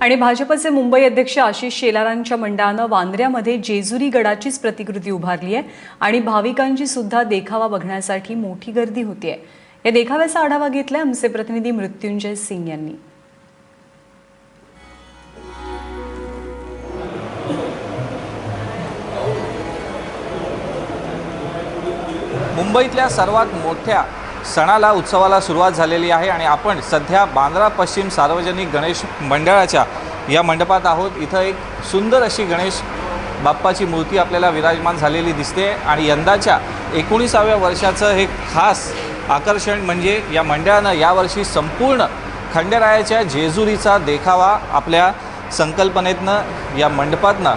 आणि भाजपचे मुंबई अध्यक्ष आशिष शेलारांच्या मंडळानं वांद्र्यामध्ये जेजुरी गडाचीच प्रतिकृती उभारली आहे आणि भाविकांची सुद्धा देखावा बघण्यासाठी मोठी गर्दी होती आहे या देखाव्याचा आढावा घेतलाय आमचे प्रतिनिधी मृत्युंजय सिंग यांनी. मुंबईतल्या सर्वात मोठ्या सणाला उत्सवाला सुरुवात झालेली आहे आणि आपण सध्या बांद्रा पश्चिम सार्वजनिक गणेश मंडळाच्या या मंडपात आहोत. इथं एक सुंदर अशी गणेश बाप्पाची मूर्ती आपल्याला विराजमान झालेली दिसते आणि यंदाच्या एकोणीसाव्या वर्षाचं हे खास आकर्षण म्हणजे या मंडळानं यावर्षी संपूर्ण खंडेरायाच्या जेजुरीचा देखावा आपल्या संकल्पनेतनं या मंडपातनं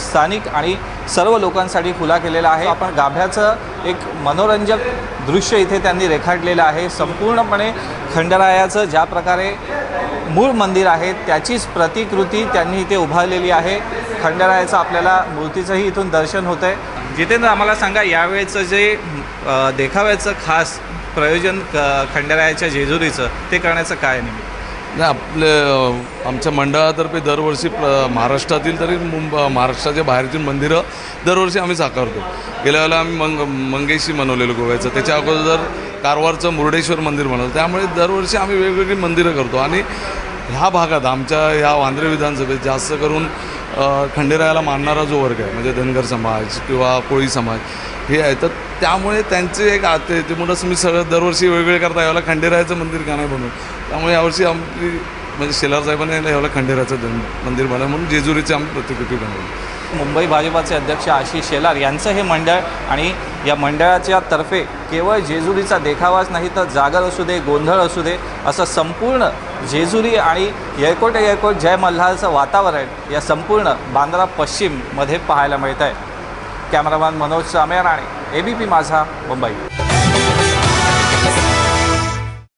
स्थानिक आणि सर्व लोकांसाठी खुला केलेला आहे. आपण गाभ्याचं एक मनोरंजक दृश्य इथे त्यांनी रेखाटलेलं आहे. संपूर्णपणे खंडरायाचं ज्या प्रकारे मूळ मंदिर आहे त्याचीच प्रतिकृती त्यांनी इथे उभारलेली आहे. खंडरायाचं आपल्याला मूर्तीचंही इथून दर्शन होतं आहे जितेंद्र आम्हाला सांगा यावेळेचं जे देखाव्याचं खास प्रयोजन क- खंडरायाच्या जेजुरीचं ते करण्याचं काय निमित्त नाही आपले आमच्या मंडळातर्फे दरवर्षी प्र महाराष्ट्रातील तरी मुंब महाराष्ट्राच्या बाहेरतील मंदिरं दरवर्षी आम्ही साकारतो. गेल्या वेळेला आम्ही मंग मंगेशी मनवलेलं गोव्याचं. त्याच्या अगोदर कारवारचं मुर्डेश्वर मंदिर बनवलं त्यामुळे दरवर्षी आम्ही वेगवेगळी मंदिरं करतो. आणि ह्या भागात आमच्या ह्या वांद्रे विधानसभेत जास्त करून खंडेरायाला मानणारा जो वर्ग आहे म्हणजे धनगर समाज किंवा कोळी समाज हे आहे तर त्यामुळे त्यांचे एक आते ते म्हणूनच मी सगळं दरवर्षी वेगवेगळे करता यावेळेला खंडेरायाचं मंदिर का नाही बनवून त्यामुळे यावर्षी आमची म्हणजे शेलार साहेबांनी यावेळेला खंडेराचं मंदिर बनवलं म्हणून जेजुरीची आम्ही प्रतिकृती बनवली. मुंबई भाजपाचे अध्यक्ष आशिष शेलार यांचं हे मंडळ आणि या मंडळाच्या तर्फे केवळ जेजुरीचा देखावाच नाही तर जागर असू दे गोंधळ असू दे असं संपूर्ण जेजुरी आणि येळकोट येळकोट जय मल्हारचं वातावरण या संपूर्ण बांद्रा पश्चिममध्ये पाहायला मिळत आहे cameraman Manoj Samer A B P Majha Mumbai.